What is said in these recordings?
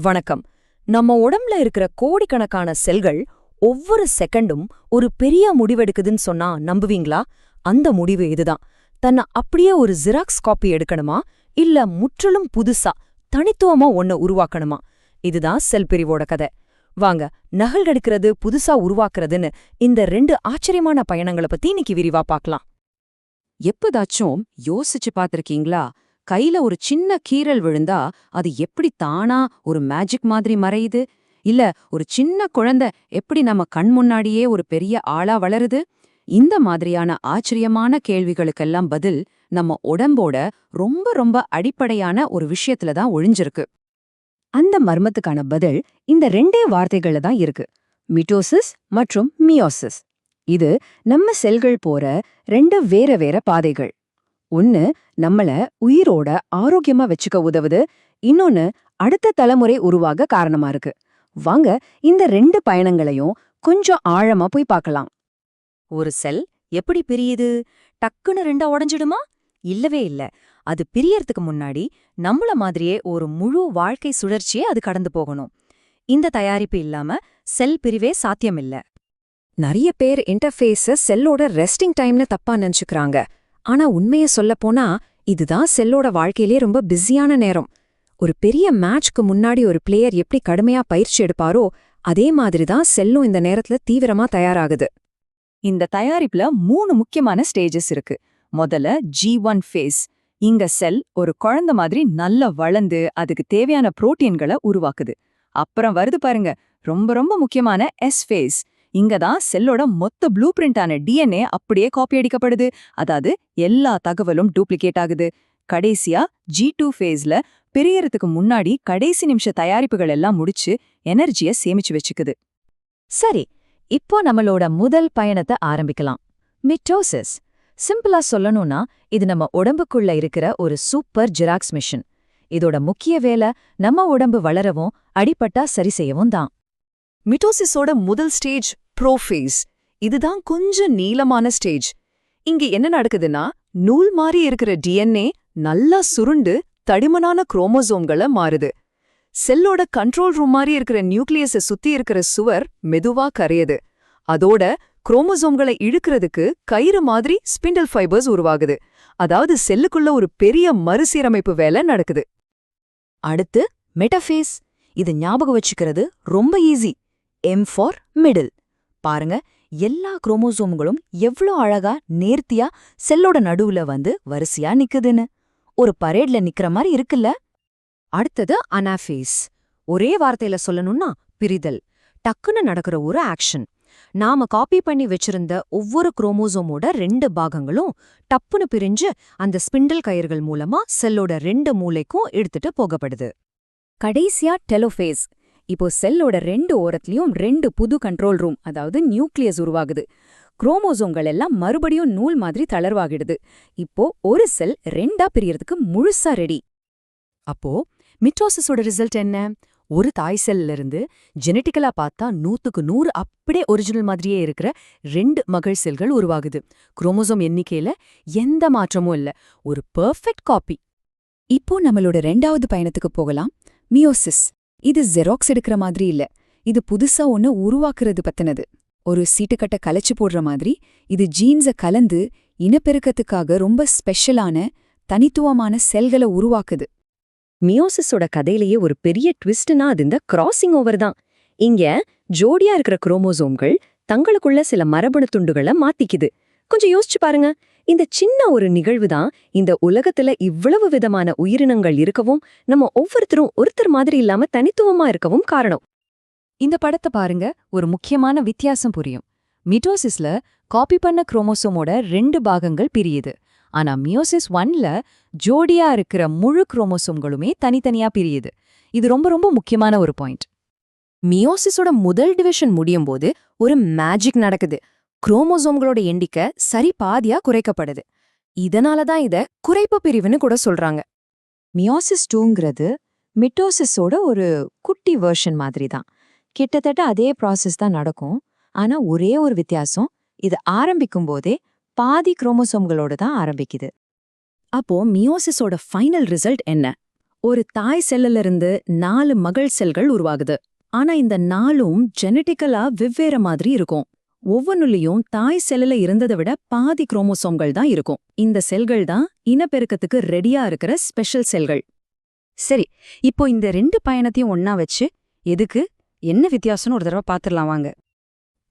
வணக்கம். நம்ம உடம்புல இருக்கிற கோடிக்கணக்கான செல்கள் ஒவ்வொரு செகண்டும் ஒரு பெரிய முடிவெடுக்குதுன்னு சொன்னா நம்புவீங்களா? அந்த முடிவு இதுதான். தன்னை அப்படியே ஒரு ஜெராக்ஸ் காப்பி எடுக்கணுமா? இல்ல முற்றிலும் புதுசா தனித்துவமா ஒன்ன உருவாக்கணுமா? இதுதான் செல் பிரிவோட கதை. வாங்க நகல் எடுக்கிறது புதுசா உருவாக்குறதுன்னு இந்த ரெண்டு ஆச்சரியமான பயணங்களை பத்தி இன்னைக்கு விரிவா பார்க்கலாம். எப்பதாச்சும் யோசிச்சு பார்த்திருக்கீங்களா? கையில ஒரு சின்ன கீறல் விழுந்தா அது எப்படி தானா ஒரு மேஜிக் மாதிரி மறையுது? இல்ல ஒரு சின்ன குழந்தை எப்படி நம்ம கண் முன்னாடியே ஒரு பெரிய ஆளா வளருது? இந்த மாதிரியான ஆச்சரியமான கேள்விகளுக்கெல்லாம் பதில் நம்ம உடம்போட ரொம்ப ரொம்ப அடிப்படையான ஒரு விஷயத்துல தான் ஒழிஞ்சிருக்கு. அந்த மர்மத்துக்கான பதில் இந்த ரெண்டே வார்த்தைகள்ல தான் இருக்கு. மிட்டோசிஸ் மற்றும் மியோசிஸ் இது நம்ம செல்கள் போற ரெண்டு வேற வேற பாதைகள். ஒன்னு நம்மள உயிரோட ஆரோக்கியமா வச்சுக்க உதவுது. இன்னொன்னு அடுத்த தலைமுறை உருவாக காரணமா இருக்கு. வாங்க இந்த ரெண்டு பயணங்களையும் கொஞ்சம் ஆழமா போய் பார்க்கலாம். ஒரு செல் எப்படி பிரியுது? டக்குன்னு ரெண்டா உடஞ்சிடுமா? இல்லவே இல்ல. அது பிரியறதுக்கு முன்னாடி நம்மள மாதிரியே ஒரு முழு வாழ்க்கை சுழற்சியே அது கடந்து போகணும். இந்த தயாரிப்பு இல்லாம செல் பிரிவே சாத்தியமில்ல. நிறைய பேர் இன்டர்ஃபேஸ செல்லோட ரெஸ்டிங் டைம்னு தப்பா நினைச்சுக்கிறாங்க. ஆனா உண்மைய சொல்லப்போனா இதுதான் செல்லோட வாழ்க்கையிலே ரொம்ப பிஸியான நேரம். ஒரு பெரிய மேட்ச்க்கு முன்னாடி ஒரு பிளேயர் எப்படி கடுமையா பயிற்சி எடுப்பாரோ அதே மாதிரி தான் செல்லும் இந்த நேரத்துல தீவிரமா தயாராகுது. இந்த தயாரிப்புல மூணு முக்கியமான ஸ்டேஜஸ் இருக்கு. முதல்ல ஜி ஒன் ஃபேஸ் இங்க செல் ஒரு குழந்தை மாதிரி நல்லா வளர்ந்து அதுக்கு தேவையான புரோட்டீன்களை உருவாக்குது. அப்புறம் வருது பாருங்க ரொம்ப ரொம்ப முக்கியமான எஸ் ஃபேஸ் இங்க தான் செல்லோட மொத்த ப்ளூ பிரிண்டான டிஎன்ஏ அப்படியே காப்பி அடிக்கப்படுது. அதாவது எல்லா தகவலும் டூப்ளிகேட் ஆகுது. கடைசியா ஜி டூ ஃபேஸ்ல பிரியறதுக்கு முன்னாடி கடைசி நிமிஷ தயாரிப்புகள் எல்லாம் முடிச்சு எனர்ஜிய சேமிச்சு வச்சுக்குது. சரி இப்போ நம்மளோட முதல் பயணத்தை ஆரம்பிக்கலாம். மிட்டோசிஸ் சிம்பிளா சொல்லணும்னா இது நம்ம உடம்புக்குள்ள இருக்கிற ஒரு சூப்பர் ஜெராக்ஸ் மிஷின் இதோட முக்கிய வேலை நம்ம உடம்பு வளரவும் அடிபட்டா சரி செய்யவும் தான். மிட்டோசிஸோட முதல் ஸ்டேஜ் ப்ரோஃபேஸ் இதுதான் கொஞ்சம் நீளமான ஸ்டேஜ் இங்க என்ன நடக்குதுன்னா நூல் மாதிரி இருக்கிற டிஎன்ஏ நல்லா சுருண்டு தடிமனான குரோமோசோம்கள மாறுது. செல்லோட கண்ட்ரோல் ரூம் மாதிரி இருக்கிற நியூக்ளியஸை சுத்தி இருக்கிற சுவர் மெதுவா கரையுது. அதோட குரோமோசோம்களை இழுக்கிறதுக்கு கயிறு மாதிரி ஸ்பிண்டல் ஃபைபர்ஸ் உருவாகுது. அதாவது செல்லுக்குள்ள ஒரு பெரிய மறுசீரமைப்பு வேலை நடக்குது. அடுத்து மெட்டஃபேஸ் இது ஞாபகம் வச்சுக்கிறது ரொம்ப ஈஸி எம் ஃபார் மிடில் பாருங்க எல்லா குரோமோசோம்களும் எவ்ளோ அழகா நேர்த்தியா செல்லோட நடுவுல வந்து வரிசையா நிக்குதுன்னு. ஒரு பரேட்ல நிக்கிற மாதிரி இருக்குல்ல? அடுத்தது அனாஃபேஸ். ஒரே வார்த்தையில சொல்லணும்னா பிரிதல். டக்குன்னு நடக்கிற ஒரு ஆக்ஷன். நாம காப்பி பண்ணி வச்சிருந்த ஒவ்வொரு குரோமோசோமோட ரெண்டு பாகங்களும் டப்புன்னு பிரிஞ்சு அந்த ஸ்பிண்டில் கயிர்கள் மூலமா செல்லோட ரெண்டு மூளைக்கும் எடுத்துட்டு போகப்படுது. கடைசியா டெலோஃபேஸ். இப்போ செல்லோட ரெண்டு ஓரத்துலயும் ரெண்டு புது கண்ட்ரோல் ரூம் அதாவது நியூக்ளியஸ் உருவாகுது. குரோமோசோம்கள் எல்லாம் மறுபடியும் நூல் மாதிரி தளர்வாகிடுது. இப்போ ஒரு செல் ரெண்டா பிரியறதுக்கு முழுசா ரெடி அப்போ மிட்ரோசிஸோட ரிசல்ட் என்ன? ஒரு தாய் செல்ல இருந்து ஜெனட்டிக்கலா பார்த்தா நூத்துக்கு நூறு அப்படியே ஒரிஜினல் மாதிரியே இருக்கிற ரெண்டு மகள் செல்கள் உருவாகுது. குரோமோசோம் எண்ணிக்கையில எந்த மாற்றமும் இல்ல. ஒரு பெர்ஃபெக்ட் காப்பி இப்போ நம்மளோட ரெண்டாவது பயணத்துக்கு போகலாம். மியோசிஸ் இது ஜெராக்ஸ் எடுக்கிற மாதிரி இல்ல. இது புதுசா ஒன்னு உருவாக்குறது பத்தினது. ஒரு சீட்டுக்கட்டை கலைச்சு போடுற மாதிரி இது ஜீன்ஸ கலந்து இனப்பெருக்கத்துக்காக ரொம்ப ஸ்பெஷலான தனித்துவமான செல்களை உருவாக்குது. மியோசிஸோட கதையிலேயே ஒரு பெரிய ட்விஸ்ட்னா அது இந்த கிராசிங் ஓவர் தான். இங்க ஜோடியா இருக்கிற குரோமோசோம்கள் தங்களுக்குள்ள சில மரபணு துண்டுகளை மாத்திக்குது. கொஞ்சம் யோசிச்சு பாருங்க. இந்த சின்ன ஒரு நிகழ்வு தான் இந்த உலகத்துல இவ்வளவு விதமான உயிரினங்கள் இருக்கவும் நம்ம ஒவ்வொருத்தரும் ஒருத்தர் மாதிரி இல்லாம தனித்துவமா இருக்கவும் காரணம். இந்த படத்தை பாருங்க ஒரு முக்கியமான வித்தியாசம் புரியும். மிட்டோசிஸ்ல காப்பி பண்ண குரோமோசோமோட ரெண்டு பாகங்கள் பிரியுது. ஆனா மியோசிஸ் ஒன்ல ஜோடியா இருக்கிற முழு குரோமோசோம்களுமே தனித்தனியா பிரியுது. இது ரொம்ப ரொம்ப முக்கியமான ஒரு பாயிண்ட். மியோசிஸோட முதல் டிவிஷன் முடியும் போது ஒரு மேஜிக் நடக்குது. குரோமோசோம்களோட எண்ணிக்கை சரி பாதியா குறைக்கப்படுது. இதனால தான் இத குறைப்பு பிரிவுன்னு கூட சொல்றாங்க. மியோசிஸ் டூங்கிறது மிட்டோசிஸோட ஒரு குட்டி வெர்ஷன் மாதிரி தான் கிட்டத்தட்ட அதே ப்ராசஸ் தான் நடக்கும். ஆனா ஒரே ஒரு வித்தியாசம் இது ஆரம்பிக்கும் போதே பாதி குரோமோசோம்களோட தான் ஆரம்பிக்குது. அப்போ மியோசிஸோட ஃபைனல் ரிசல்ட் என்ன? ஒரு தாய் செல்லுல இருந்து நாலு மகள் செல்கள் உருவாகுது. ஆனா இந்த நாளும் ஜெனட்டிக்கலா வெவ்வேறு மாதிரி இருக்கும். ஒவ்வொன்னுலயும் தாய் செல்லுல இருந்ததை விட பாதி குரோமோசோம்கள் தான் இருக்கும். இந்த செல்கள் தான் இனப்பெருக்கத்துக்கு ரெடியா இருக்கிற ஸ்பெஷல் செல்கள். சரி இப்போ இந்த ரெண்டு பயணத்தையும் ஒன்னா வச்சு எதுக்கு என்ன வித்தியாசம்னு ஒரு தடவை பாத்துரலாம் வாங்க.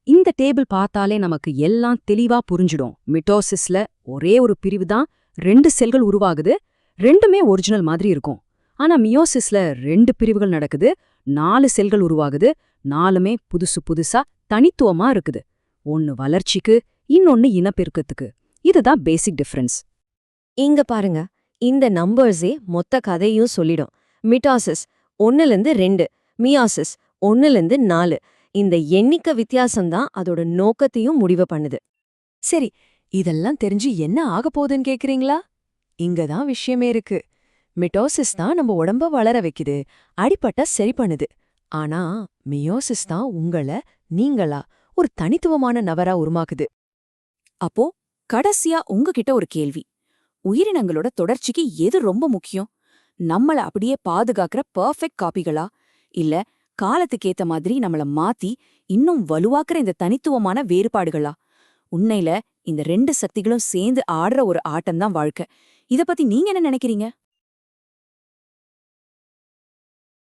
இந்த டேபிள் பார்த்தாலே நமக்கு எல்லாம் தெளிவா புரிஞ்சிடும். மிட்டோசிஸ்ல ஒரே ஒரு பிரிவு தான் ரெண்டு செல்கள் உருவாகுது ரெண்டுமே ஒரிஜினல் மாதிரி இருக்கும். ஆனா மியோசிஸ்ல ரெண்டு பிரிவுகள் நடக்குது நாலு செல்கள் உருவாகுது நாலுமே புதுசு புதுசா தனித்துவமா இருக்குது. ஒன்னு வளர்ச்சிக்கு இன்னொன்னு இனப்பெருக்கத்துக்கு. இதுதான் பேசிக் டிஃபரன்ஸ் இங்க பாருங்க. இந்த நம்பர்ஸே மொத்த கதையும் சொல்லிடும். மிட்டாசிஸ் ஒன்னுலேருந்து ரெண்டு. மியாசிஸ் ஒன்னுலேருந்து நாலு. இந்த எண்ணிக்கை வித்தியாசம்தான் அதோட நோக்கத்தையும் முடிவு பண்ணுது. சரி இதெல்லாம் தெரிஞ்சு என்ன ஆக போகுதுன்னு கேக்குறீங்களா? இங்கதான் விஷயமே இருக்கு. மிட்டோசிஸ் தான் நம்ம உடம்ப வளர வைக்குது. அடிப்பட்டா சரி பண்ணுது. ஆனா மியோசிஸ் தான் உங்கள நீங்களா ஒரு தனித்துவமான நபரா உருமாக்குது அப்போ கடைசியா உங்ககிட்ட ஒரு கேள்வி. உயிரினங்களோட தொடர்ச்சிக்கு எது ரொம்ப முக்கியம்? நம்மள அப்படியே பாதுகாக்கிற பெர்ஃபெக்ட் காப்பிகளா? இல்ல காலத்துக்கேத்த மாதிரி நம்மள மாத்தி இன்னும் வலுவாக்குற இந்த தனித்துவமான வேறுபாடுகளா? உண்மையில இந்த ரெண்டு சக்திகளும் சேர்ந்து ஆடுற ஒரு ஆட்டம்தான் வாழ்க்கை. இத பத்தி நீங்க என்ன நினைக்கிறீங்க?